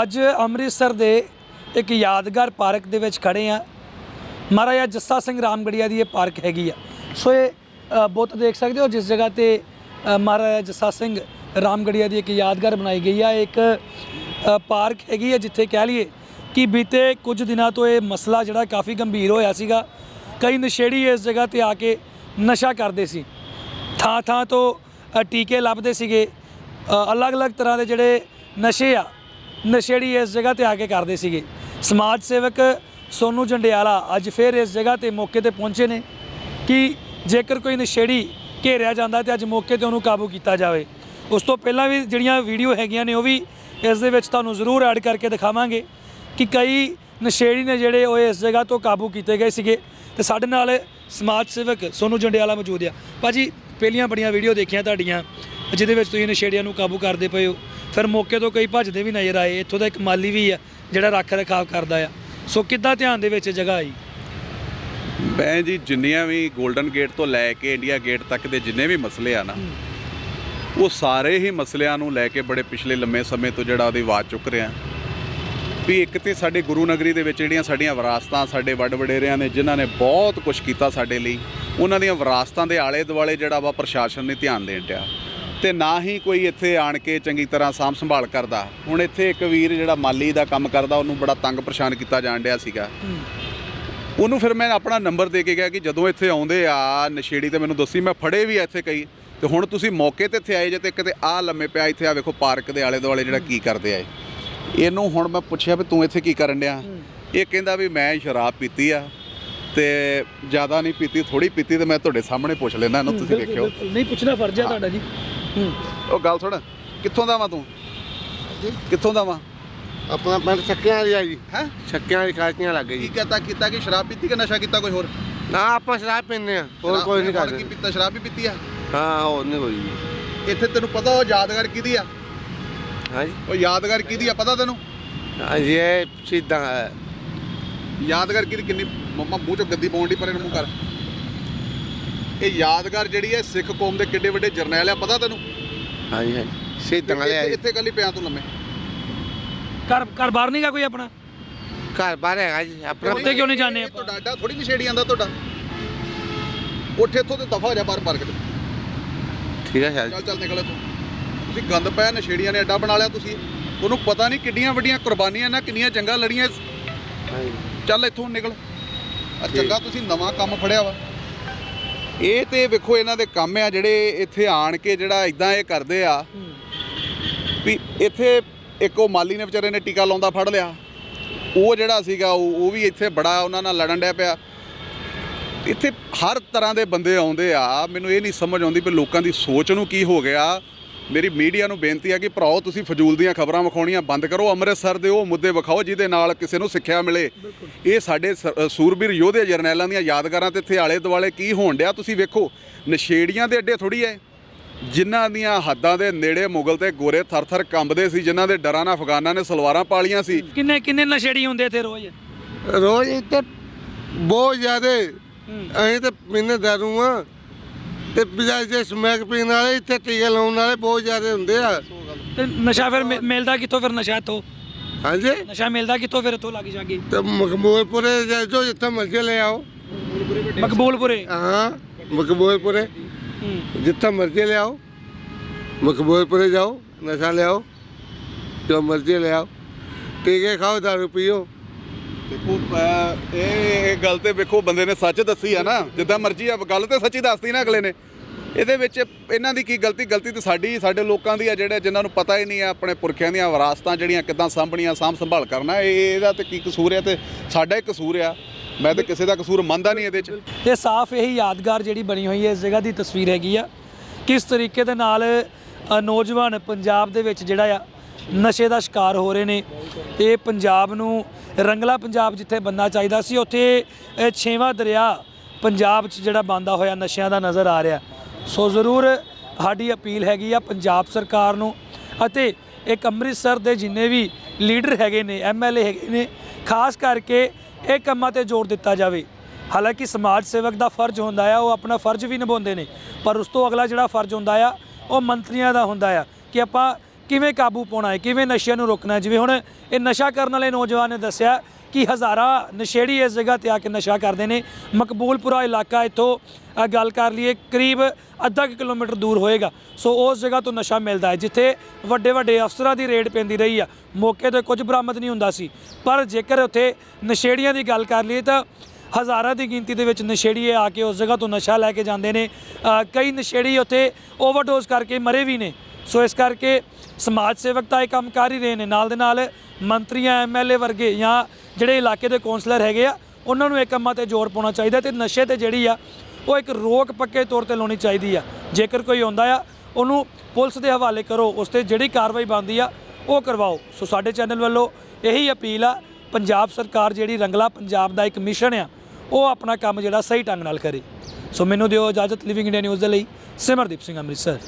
ਅੱਜ ਅੰਮ੍ਰਿਤਸਰ ਦੇ ਇੱਕ ਯਾਦਗਾਰ ਪਾਰਕ ਦੇ ਵਿੱਚ ਖੜੇ ਆ ਮਹਾਰਾਜਾ ਜੱਸਾ ਸਿੰਘ ਰਾਮਗੜੀਆ ਦੀ ਇਹ ਪਾਰਕ ਹੈਗੀ ਆ। ਸੋ ਇਹ ਅ, ਬੁੱਤ ਦੇਖ ਸਕਦੇ ਹੋ ਜਿਸ ਜਗ੍ਹਾ ਤੇ ਮਹਾਰਾਜਾ ਜੱਸਾ ਸਿੰਘ ਰਾਮਗੜੀਆ ਦੀ ਇੱਕ ਯਾਦਗਾਰ ਬਣਾਈ ਗਈ ਆ। ਇੱਕ ਪਾਰਕ ਹੈਗੀ ਆ ਜਿੱਥੇ ਕਹਿ ਲਈਏ ਕਿ ਬੀਤੇ ਕੁਝ ਦਿਨਾਂ ਤੋਂ ਇਹ ਮਸਲਾ ਜਿਹੜਾ ਕਾਫੀ ਗੰਭੀਰ ਹੋਇਆ ਸੀਗਾ। ਕਈ ਨਸ਼ੇੜੀ ਇਸ ਜਗ੍ਹਾ ਤੇ ਆ ਕੇ ਨਸ਼ਾ ਕਰਦੇ ਸੀ। ਥਾਂ ਥਾਂ ਤੋਂ ਟੀਕੇ ਲੱਭਦੇ ਸੀਗੇ। ਅਲੱਗ-ਅਲੱਗ ਤਰ੍ਹਾਂ ਦੇ ਜਿਹੜੇ ਨਸ਼ੇ ਆ ਨਸ਼ੇੜੀ ਇਸ ਜਗ੍ਹਾ ਤੇ ਆ ਕੇ ਕਰਦੇ ਸੀਗੇ। ਸਮਾਜ ਸੇਵਕ ਸੋਨੂ ਜੰਡਿਆਲਾ ਅੱਜ ਫਿਰ ਇਸ ਜਗ੍ਹਾ ਤੇ ਮੌਕੇ ਤੇ ਪਹੁੰਚੇ ਨੇ ਕਿ ਜੇਕਰ ਕੋਈ ਨਸ਼ੇੜੀ ਘੇਰਿਆ ਜਾਂਦਾ ਤੇ ਅੱਜ ਮੌਕੇ ਤੇ ਉਹਨੂੰ ਕਾਬੂ ਕੀਤਾ ਜਾਵੇ। ਉਸ ਤੋਂ ਪਹਿਲਾਂ ਵੀ ਜਿਹੜੀਆਂ ਵੀਡੀਓ ਹੈਗੀਆਂ ਨੇ ਉਹ ਵੀ ਇਸ ਦੇ ਵਿੱਚ ਤੁਹਾਨੂੰ ਜ਼ਰੂਰ ਐਡ ਕਰਕੇ ਦਿਖਾਵਾਂਗੇ ਕਿ ਕਈ ਨਸ਼ੇੜੀ ਨੇ ਜਿਹੜੇ ਉਹ ਇਸ ਜਗ੍ਹਾ ਤੋਂ ਕਾਬੂ ਕੀਤੇ ਗਏ ਸੀਗੇ ਤੇ ਸਾਡੇ ਨਾਲ ਸਮਾਜ ਸੇਵਕ ਸੋਨੂ ਜੰਡਿਆਲਾ ਮੌਜੂਦ ਆ। ਭਾਜੀ, ਪਹਿਲੀਆਂ ਬੜੀਆਂ ਵੀਡੀਓ ਦੇਖੀਆਂ ਤੁਹਾਡੀਆਂ। ਜਿਹਦੇ ਵਿੱਚ ਤੁਸੀਂ ਨਸ਼ੇੜੀਆਂ ਨੂੰ ਕਾਬੂ ਕਰਦੇ ਪਏ ਹੋ। ਫਿਰ ਮੌਕੇ ਤੋਂ ਕਈ ਭੱਜਦੇ ਵੀ ਨਜ਼ਰ ਆਏ। ਇੱਥੋਂ ਦਾ ਇੱਕ ਮਾਲੀ ਵੀ ਆ, ਜਿਹੜਾ ਰੱਖ ਰਖਾਵ ਕਰਦਾ ਆ। ਸੋ ਕਿੱਦਾਂ ਧਿਆਨ ਦੇ ਵਿੱਚ ਜਗ੍ਹਾ ਆਈ? ਮੈਂ ਜੀ ਜਿੰਨੀਆਂ ਵੀ 골ਡਨ ਗੇਟ ਤੋਂ ਲੈ ਕੇ ਇੰਡੀਆ ਗੇਟ ਤੱਕ ਦੇ ਜਿੰਨੇ ਵੀ ਮਸਲੇ ਆ ਨਾ, ਉਹ ਸਾਰੇ ਹੀ ਮਸਲਿਆਂ ਨੂੰ ਲੈ ਕੇ ਬੜੇ ਪਿਛਲੇ ਲੰਮੇ ਸਮੇਂ ਤੋਂ ਜਿਹੜਾ ਉਹਦੀ ਆਵਾਜ਼ ਚੁੱਕ ਰਿਹਾ। ਵੀ ਇੱਕ ਤੇ ਸਾਡੇ ਗੁਰੂ ਨਗਰੀ ਦੇ ਵਿੱਚ ਜਿਹੜੀਆਂ ਸਾਡੀਆਂ ਵਿਰਾਸਤਾਂ ਸਾਡੇ ਵੱਡ ਵਡੇਰਿਆਂ ਨੇ, ਜਿਨ੍ਹਾਂ ਨੇ ਬਹੁਤ ਕੁਝ ਕੀਤਾ ਸਾਡੇ ਲਈ, ਉਹਨਾਂ ਦੀਆਂ ਵਿਰਾਸਤਾਂ ਦੇ ਆਲੇ ਦੁਆਲੇ ਜਿਹੜਾ ਵਾ ਪ੍ਰਸ਼ਾਸਨ ਨੇ ਧਿਆਨ ਦੇਣ ਡਿਆ। ਤੇ ਨਾ ਹੀ ਕੋਈ ਇੱਥੇ ਆਣ ਕੇ ਚੰਗੀ ਤਰ੍ਹਾਂ ਸਾਂਭ ਸੰਭਾਲ ਕਰਦਾ। ਹੁਣ ਇੱਥੇ ਇੱਕ ਵੀਰ ਜਿਹੜਾ ਮਾਲੀ ਦਾ ਕੰਮ ਕਰਦਾ ਉਹਨੂੰ ਬੜਾ ਤੰਗ ਪਰੇਸ਼ਾਨ ਕੀਤਾ ਜਾਣ ਡਿਆ ਸੀਗਾ। ਉਹਨੂੰ ਫਿਰ ਮੈਂ ਆਪਣਾ ਨੰਬਰ ਦੇ ਕੇ ਗਿਆ ਕਿ ਜਦੋਂ ਇੱਥੇ ਆਉਂਦੇ ਆ ਨਸ਼ੇੜੀ ਤੇ ਮੈਨੂੰ ਦੱਸੀ ਮੈਂ ਫੜੇ ਵੀ ਇੱਥੇ ਕਈ। ਤੇ ਹੁਣ ਤੁਸੀਂ ਮੌਕੇ ਤੇ ਇੱਥੇ ਆਏ ਜੇ ਤੇ ਕਿਤੇ ਆ ਲੰਮੇ ਪਿਆ ਇੱਥੇ ਆ ਵੇਖੋ ਪਾਰਕ ਦੇ ਆਲੇ ਦੁਆਲੇ ਜਿਹੜਾ ਕੀ ਕਰਦੇ ਆ ਇਹ। ਇਹਨੂੰ ਹੁਣ ਮੈਂ ਪੁੱਛਿਆ ਵੀ ਤੂੰ ਇੱਥੇ ਕੀ ਕਰਨ ਡਿਆ? ਇਹ ਕਹਿੰਦਾ ਵੀ ਮੈਂ ਸ਼ਰਾਬ ਪੀਤੀ ਆ ਤੇ ਜ਼ਿਆਦਾ ਨਹੀਂ ਪੀਤੀ ਥੋੜੀ ਪੀਤੀ ਤੇ ਮੈਂ ਤੁਹਾਡੇ ਸਾਹਮਣੇ ਪੁੱਛ ਲੈਣਾ ਇਹਨੂੰ ਤੁਸੀਂ ਬਿਲਕੁਲ। ਨਹੀਂ ਪੁੱਛਣਾ ਫਰਜ਼ ਹੈ। ਤੁਹਾਡਾ ਜੀ। ਉਹ ਗੱਲ ਸੁਣ ਕਿੱਥੋਂ ਦਾ ਵਾਂ ਤੂੰ? ਕਿੱਥੋਂ ਦਾ ਵਾਂ? ਆਪਣਾ ਪਿੰਡ ਛੱਕਿਆਂ ਵਾਲੀ ਆ ਜੀ। ਹੈ? ਛੱਕਿਆਂ ਵਾਲੀ ਖਾਤੀਆਂ ਲੱਗ ਕੀ ਗਈ ਕਹਤਾ ਕੀਤਾ ਕਿ? ਸ਼ਰਾਬ ਪੀਤੀ ਕਿ ਨਸ਼ਾ ਕੀਤਾ ਕੋਈ ਹੋਰ? ਨਾ ਆਪਾਂ ਸ਼ਰਾਬ ਪੀਂਦੇ ਆ ਹੋਰ ਸ਼ਰਾਬ- ਕੋਈ ਨਹੀਂ ਹੁਣ ਕੀ ਕਰਦੇ। ਪੀਤਾ? ਸ਼ਰਾਬ ਵੀ ਪੀਤੀ ਆ? ਹਾਂ ਹੋਰ ਨਹੀਂ ਕੋਈ ਜੀ। ਇੱਥੇ ਤੈਨੂੰ ਪਤਾ ਉਹ ਯਾਦਗਾਰ ਕਿਹਦੀ ਆ? ਹਾਂ ਜੀ। ਉਹ ਯਾਦਗਾਰ ਕਿਹਦੀ ਆ? ਪਤਾ ਤੈਨੂੰ? ਹਾਂ ਜੀ ਇਹ ਸਿੱਧਾ ਹੈ। ਯਾਦਗਾਰ ਕਿਹਦੀ? ਕਿੰਨੀ ਮੰਮਾ ਮੂੰਹ ਚੋਂ ਗੱਦੀ ਪਾਉਣ ਦੀ ਪਰ ਇਹਨੂੰ ਮੂੰਹ ਕਰ। ਇਹ ਯਾਦਗਾਰ ਜਿਹੜੀ ਹੈ ਸਿੱਖ ਕੌਮ ਦੇ ਕਿੱਡੇ ਵੱਡੇ ਜਰਨੈਲ ਆ ਪਤਾ ਤੈਨੂੰ? ਹਾਂ ਜੀ ਹਾਂ ਸਿੱਧਾ ਵਾਲੇ ਆ ਇੱਥੇ ਕੱਲੀ ਪਿਆ ਤੂੰ ਲੰਮੇ। ਘਰ ਘਰ ਬਾਹਰ ਨਹੀਂਗਾ ਕੋਈ ਆਪਣਾ? ਘਰ ਬਾਹਰ ਹੈਗਾ ਜੀ ਆਪਣਾ ਉੱਥੇ ਕਿਉਂ ਨਹੀਂ ਜਾਂਦੇ ਆਪਾਂ? ਤੁਹਾਡਾ ਅੱਡਾ ਥੋੜੀ ਨਸ਼ੇੜੀ ਆਂਦਾ ਤੁਹਾਡਾ। ਉੱਠ ਇੱਥੋਂ ਤੇ ਦਫਾ ਹੋ ਜਾ ਬਾਹਰ ਪਾਰਕ ਚ ਠੀਕ ਹੈ ਚੱਲ ਚੱਲ ਨਿਕਲ ਇੱਥੋਂ। ਤੁਸੀਂ ਗੰਦ ਪਾਇਆ ਨਸ਼ੇੜੀਆਂ ਨੇ ਅੱਡਾ ਬਣਾ ਲਿਆ ਤੁਸੀਂ। ਉਹਨੂੰ ਪਤਾ ਨਹੀਂ ਕਿੱਡੀਆਂ ਵੱਡੀਆਂ ਕੁਰਬਾਨੀਆਂ ਨਾ ਕਿੰਨੀਆਂ ਜੰਗਾਂ ਲੜੀਆਂ। ਹਾਂ ਜੀ ਚੱਲ ਇੱਥੋਂ ਨਿਕਲ। ਆ ਚੰਗਾ ਤੁਸੀਂ ਨਵਾਂ ਕੰਮ ਫੜਿਆ ਵਾ। ਇਹ ਤੇ ਵੇਖੋ ਇਹਨਾਂ ਦੇ ਕੰਮ ਆ ਜਿਹੜੇ ਇੱਥੇ ਆਣ ਕੇ ਜਿਹੜਾ ਇਦਾਂ ਇਹ ਕਰਦੇ ਆ। ਵੀ ਇੱਥੇ ਇੱਕ ਉਹ ਮਾਲੀ ਨੇ ਵਿਚਾਰੇ ਨੇ ਟੀਕਾ ਲਾਉਂਦਾ ਫੜ ਲਿਆ। ਉਹ ਜਿਹੜਾ ਸੀਗਾ ਉਹ ਉਹ ਵੀ ਇੱਥੇ ਬੜਾ ਉਹਨਾਂ ਨਾਲ ਲੜਨ ਡਿਆ ਪਿਆ। ਇੱਥੇ ਹਰ ਤਰ੍ਹਾਂ ਦੇ ਬੰਦੇ ਆਉਂਦੇ ਆ। ਮੈਨੂੰ ਇਹ ਨਹੀਂ ਸਮਝ ਆਉਂਦੀ ਵੀ ਲੋਕਾਂ ਦੀ ਸੋਚ ਨੂੰ ਕੀ ਹੋ ਗਿਆ। ਮੇਰੀ ਮੀਡੀਆ ਨੂੰ ਬੇਨਤੀ ਆ ਕਿ ਭਰਾਓ ਤੁਸੀਂ ਫਜ਼ੂਲ ਦੀਆਂ ਖਬਰਾਂ ਵਿਖਾਉਣੀਆਂ ਬੰਦ ਕਰੋ ਅੰਮ੍ਰਿਤਸਰ ਦੇ ਉਹ ਮੁੱਦੇ ਵਿਖਾਓ ਜਿਹਦੇ ਨਾਲ ਕਿਸੇ ਨੂੰ ਸਿੱਖਿਆ ਮਿਲੇ। ਇਹ ਸਾਡੇ ਸੂਰਬੀਰ ਯੋਧੇ ਜਰਨੈਲਾਂ ਦੀਆਂ ਯਾਦਗਾਰਾਂ ਤੇ ਇੱਥੇ ਆਲੇ ਦੁਆਲੇ ਕੀ ਹੋਣ ਡਿਆ ਤੁਸੀਂ ਵੇਖੋ ਨਸ਼ੇੜੀਆਂ ਦੇ ਅੱਡੇ ਥੋੜੀ ਐ। ਜਿਨ੍ਹਾਂ ਦੀਆਂ ਹੱਦਾਂ ਦੇ ਨੇੜੇ ਮੁਗਲ ਤੇ ਗੋਰੇ ਥਰ-ਥਰ ਕੰਬਦੇ ਸੀ ਜਿਨ੍ਹਾਂ ਦੇ ਡਰਾਂ ਨਾਲ ਅਫਗਾਨਾਂ ਨੇ ਸਲਵਾਰਾਂ ਪਾਲੀਆਂ ਸੀ। ਕਿੰਨੇ ਕਿੰਨੇ ਨਸ਼ੇੜੀ ਹੁੰਦੇ ਇੱਥੇ ਰੋਜ਼? ਰੋਜ਼ ਇੱਥੇ ਬਹੁਤ ਜ਼ਿਆਦੇ। ਅਸੀਂ ਤੇ ਪੀਨੇ ਦਾਰੂ ਆ ਤੇ ਬਿਜਾਈ ਜੇ ਸਮੈਕ ਪੀਣ ਵਾਲੇ ਇੱਥੇ ਟੀਕੇ ਲਾਉਣ ਵਾਲੇ ਬਹੁਤ ਜ਼ਿਆਦੇ ਹੁੰਦੇ ਆ। ਤੇ ਨਸ਼ਾ ਫਿਰ ਮਿ- ਮਿਲਦਾ ਕਿੱਥੋਂ ਫਿਰ ਨਸ਼ਾ ਇੱਥੋਂ ਹਾਂਜੀ? ਨਸ਼ਾ ਮਿਲਦਾ ਕਿੱਥੋਂ ਫਿਰ ਇੱਥੋਂ ਲੱਗ ਜਾਗੇ ਤੇ ਮਕਬੂਲਪੁਰੇ ਜਾ ਜੋ ਜਿੱਥੇ ਮਰਜ਼ੀ ਲੈ ਆਓ। ਮਕਬੂਲਪੁਰੇ? ਹਾਂ ਮਕਬੂਲਪੁਰੇ। ਜਿੱਥੇ ਮਰਜ਼ੀ ਲੈ ਆਓ। ਮਕਬੂਲਪੁਰੇ ਜਾਓ ਨਸ਼ਾ ਲਿਆਓ ਜੋ ਮਰਜ਼ੀ ਲੈ ਆਓ। ਟੀਕੇ ਖਾਓ ਦਾਰੂ ਪੀਓ। ਦੇਖੋ ਅਹ, ਇਹ ਇਹ ਗੱਲ ਤੇ ਵੇਖੋ ਬੰਦੇ ਨੇ ਸੱਚ ਦੱਸੀ ਆ ਨਾ। ਜਿੱਦਾਂ ਮਰਜ਼ੀ ਆ ਗੱਲ ਤੇ ਸੱਚੀ ਦੱਸਦੀ ਨਾ ਅਗਲੇ ਨੇ। ਇਹਦੇ ਵਿੱਚ ਇਹਨਾਂ ਦੀ ਕੀ ਗਲਤੀ? ਗਲਤੀ ਤੇ ਸਾਡੀ ਸਾਡੇ ਲੋਕਾਂ ਦੀ ਆ ਜਿਹੜੇ ਜਿਨ੍ਹਾਂ ਨੂੰ ਪਤਾ ਹੀ ਨਹੀਂ ਆ ਆਪਣੇ ਪੁਰਖਿਆਂ ਦੀਆਂ ਵਿਰਾਸਤਾਂ ਜਿਹੜੀਆਂ ਕਿੱਦਾਂ ਸਾਂਭਣੀਆਂ ਸਾਂਭ ਸੰਭਾਲ ਕਰਨਾ। ਇਹ ਇਹਦਾ ਤੇ ਕੀ ਕਸੂਰ ਆ ਤੇ ਸਾਡਾ ਹੀ ਕਸੂਰ ਆ। ਮੈਂ ਤੇ ਕਿਸੇ ਦਾ ਕਸੂਰ ਮੰਨਦਾ ਨਹੀਂ ਇਹਦੇ 'ਚ। ਇਹ ਸਾਫ਼ ਇਹੀ ਯਾਦਗਾਰ ਜਿਹੜੀ ਬਣੀ ਹੋਈ ਹੈ ਇਸ ਜਗ੍ਹਾ ਦੀ ਤਸਵੀਰ ਹੈਗੀ ਆ। ਕਿਸ ਤਰੀਕੇ ਦੇ ਨਾਲ ਅ, ਨੌਜਵਾਨ ਪੰਜਾਬ ਦੇ ਵਿੱਚ ਜਿਹੜਾ ਆ ਨਸ਼ੇ ਦਾ ਸ਼ਿਕਾਰ ਹੋ ਰਹੇ ਨੇ ਇਹ ਪੰਜਾਬ ਨੂੰ ਰੰਗਲਾ ਪੰਜਾਬ ਜਿੱਥੇ ਬੰਨਾ ਚਾਹੀਦਾ ਸੀ, ਉੱਥੇ ਇਹ ਛੇਵਾਂ ਦਰਿਆ ਪੰਜਾਬ 'ਚ ਜਿਹੜਾ ਬੰਦਾ ਹੋਇਆ ਨਸ਼ਿਆਂ ਦਾ ਨਜ਼ਰ ਆ ਰਿਹਾ। ਸੋ ਜ਼ਰੂਰ ਸਾਡੀ ਅਪੀਲ ਹੈਗੀ ਆ ਪੰਜਾਬ ਸਰਕਾਰ ਨੂੰ ਅਤੇ ਇੱਕ ਅੰਮ੍ਰਿਤਸਰ ਦੇ ਜਿੰਨੇ ਵੀ ਲੀਡਰ ਹੈਗੇ ਨੇ ਐਮਐਲਏ ਹੈਗੇ ਨੇ, ਖਾਸ ਕਰਕੇ ਇਹ ਕੰਮਾਂ ਤੇ ਜ਼ੋਰ ਦਿੱਤਾ ਜਾਵੇ। ਹਾਲਾਂਕਿ ਸਮਾਜ ਸੇਵਕ ਦਾ ਫਰਜ਼ ਹੁੰਦਾ ਆ, ਉਹ ਆਪਣਾ ਫਰਜ਼ ਵੀ ਨਿਭਾਉਂਦੇ ਨੇ, ਪਰ ਉਸ ਤੋਂ ਅਗਲਾ ਜਿਹੜਾ ਫਰਜ਼ ਹੁੰਦਾ ਆ, ਉਹ ਮੰਤਰੀਆਂ ਦਾ ਹੁੰਦਾ ਆ ਕਿ ਆਪਾਂ ਕਿਵੇਂ ਕਾਬੂ ਪਾਉਣਾ ਹੈ, ਕਿਵੇਂ ਨਸ਼ਿਆਂ ਨੂੰ ਰੋਕਣਾ ਹੈ? ਜਿਵੇਂ ਹੁਣ ਇਹ ਨਸ਼ਾ ਕਰਨ ਵਾਲੇ ਨੌਜਵਾਨ ਨੇ ਦੱਸਿਆ ਕਿ ਹਜ਼ਾਰਾਂ ਨਸ਼ੇੜੀ ਇਸ ਜਗ੍ਹਾ ਤੇ ਆ ਕੇ ਨਸ਼ਾ ਕਰਦੇ ਨੇ। ਮਕਬੂਲਪੁਰਾ ਇਲਾਕਾ ਇੱਥੋਂ ਗੱਲ ਕਰ ਲਈਏ, ਕਰੀਬ ਅੱਧਾ ਕੁ ਕਿਲੋਮੀਟਰ ਦੂਰ ਹੋਏਗਾ। ਸੋ ਉਸ ਜਗ੍ਹਾ ਤੋਂ ਨਸ਼ਾ ਮਿਲਦਾ ਹੈ, ਜਿੱਥੇ ਵੱਡੇ ਵੱਡੇ ਅਫਸਰਾਂ ਦੀ ਰੇਡ ਪੈਂਦੀ ਰਹੀ ਆ। ਮੌਕੇ ਤੇ ਕੁਝ ਬਰਾਮਦ ਨਹੀਂ ਹੁੰਦਾ ਸੀ। ਪਰ ਜੇਕਰ ਉੱਥੇ ਨਸ਼ੇੜੀਆਂ ਦੀ ਗੱਲ ਕਰ ਲਈਏ ਤਾਂ ਹਜ਼ਾਰਾਂ ਦੀ ਗਿਣਤੀ ਦੇ ਵਿੱਚ ਨਸ਼ੇੜੀਏ ਆ ਕੇ ਉਸ ਜਗ੍ਹਾ ਤੋਂ ਨਸ਼ਾ ਲੈ ਕੇ ਜਾਂਦੇ ਨੇ। ਕਈ ਨਸ਼ੇੜੀ ਉੱਥੇ ਓਵਰਡੋਜ਼ ਕਰਕੇ ਮਰੇ ਵੀ ਨੇ। ਸੋ ਇਸ ਕਰਕੇ ਸਮਾਜ ਸੇਵਕ ਤਾਂ ਇਹ ਕੰਮ ਕਰ ਹੀ ਰਹੇ ਨੇ। ਨਾਲ ਦੇ ਨਾਲ ਮੰਤਰੀਆਂ ਐਮਐਲਏ ਵਰਗੇ ਜਾਂ ਜਿਹੜੇ ਇਲਾਕੇ ਦੇ ਕੌਂਸਲਰ ਹੈਗੇ ਆ, ਉਹਨਾਂ ਨੂੰ ਇਹ ਕੰਮਾਂ ਤੇ ਜ਼ੋਰ ਪਾਉਣਾ ਚਾਹੀਦਾ ਤੇ ਨਸ਼ੇ ਤੇ ਜਿਹੜੀ ਆ, ਉਹ ਇੱਕ ਰੋਕ ਪੱਕੇ ਤੌਰ ਤੇ ਲਾਉਣੀ ਚਾਹੀਦੀ ਆ। ਜੇਕਰ ਕੋਈ ਆਉਂਦਾ ਆ, ਉਹਨੂੰ ਪੁਲਿਸ ਦੇ ਹਵਾਲੇ ਕਰੋ, ਉਸ ਤੇ ਜਿਹੜੀ ਕਾਰਵਾਈ ਬਣਦੀ ਆ, ਉਹ ਕਰਵਾਓ। ਸੋ ਸਾਡੇ ਚੈਨਲ ਵੱਲੋਂ ਇਹੀ ਅਪੀਲ ਆ, ਪੰਜਾਬ ਸਰਕਾਰ ਜਿਹੜੀ ਰੰਗਲਾ ਪੰਜਾਬ ਦਾ ਇੱਕ ਮਿਸ਼ਨ ਆ, ਉਹ ਆਪਣਾ ਕੰਮ ਜਿਹੜਾ ਸਹੀ ਢੰਗ ਨਾਲ ਕਰੇ। ਸੋ ਮੈਨੂੰ ਦਿਓ ਇਜਾਜ਼ਤ ਲਿਵਿੰਗ ਇੰਡੀਆ ਨਿਊਜ਼ ਦੇ ਲਈ, ਸਿਮਰਦੀਪ ਸਿੰਘ ਅੰਮ੍ਰਿਤਸਰ।